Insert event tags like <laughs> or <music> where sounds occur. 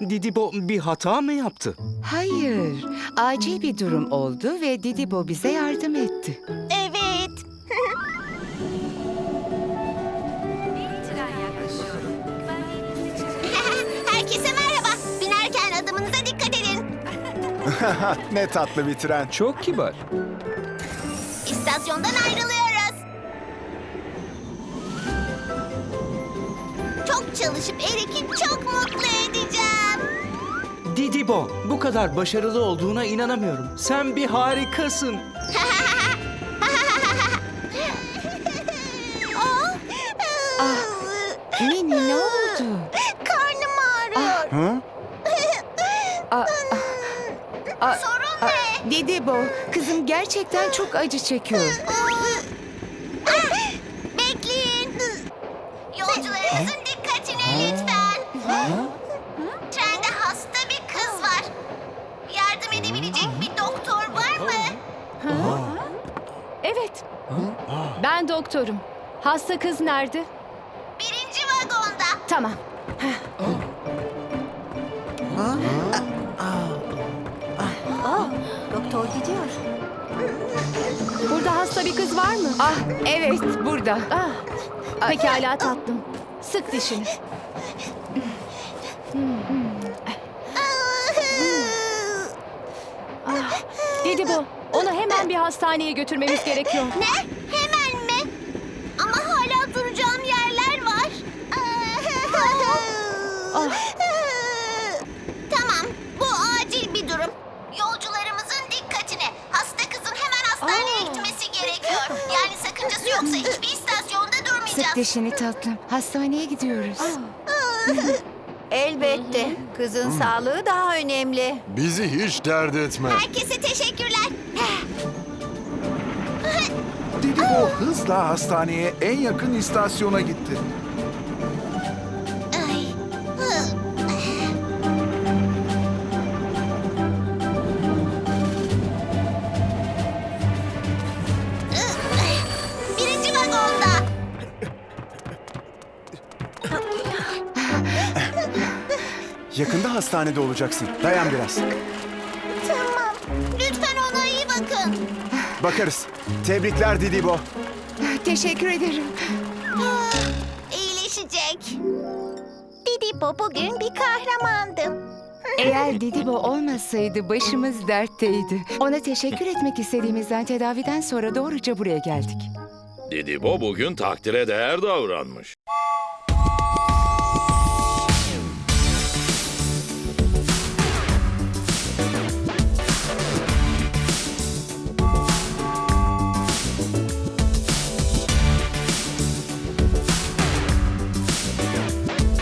Didibo bir hata mı yaptı? Hayır, acil bir durum oldu ve Didibo bize yardım etti. Evet. Herkese merhaba. Binerken adımınıza dikkat edin. <laughs> ne tatlı bir tren. Çok kibar. İstasyondan ayrılıyoruz. Çok çalışıp Erik'i çok mutlu edeceğim. Didibo, bu kadar başarılı olduğuna inanamıyorum. Sen bir harikasın. <laughs> Mini ne oldu? Karnım ağrıyor. Hı? <laughs> Sorun ne? Didibo, kızım gerçekten çok acı çekiyor. <laughs> Bekleyin. Yolcularımızın dikkatine lütfen. Yardım edebilecek bir doktor var mı? Evet. Ben doktorum. Hasta kız nerede? Birinci vagonda. Tamam. Doktor gidiyor. Burada hasta bir kız var mı? Ah, evet burada. Ah. Pekala tatlım. Sık dişini. <laughs> Dedi bu. Onu hemen bir hastaneye götürmemiz gerekiyor. Ne? Hemen mi? Ama hala duracağım yerler var. Tamam, bu acil bir durum. Yolcularımızın dikkatine. Hasta kızın hemen hastaneye gitmesi gerekiyor. Yani sakıncası yoksa hiçbir istasyonda Sık durmayacağız. dişini tatlım. Hastaneye gidiyoruz. Elbette. Kızın sağlığı daha önemli. Bizi hiç dert etme. Herkese teşekkürler. Didibo hızla hastaneye en yakın istasyona gitti. Yakında hastanede olacaksın. Dayan biraz. Tamam. Lütfen ona iyi bakın. Bakarız. Tebrikler Didibo. Teşekkür ederim. Ah, İyileşecek. Didipo bugün bir kahramandı. Eğer Didibo olmasaydı başımız dertteydi. Ona teşekkür etmek istediğimizden tedaviden sonra doğruca buraya geldik. Didibo bugün takdire değer davranmış.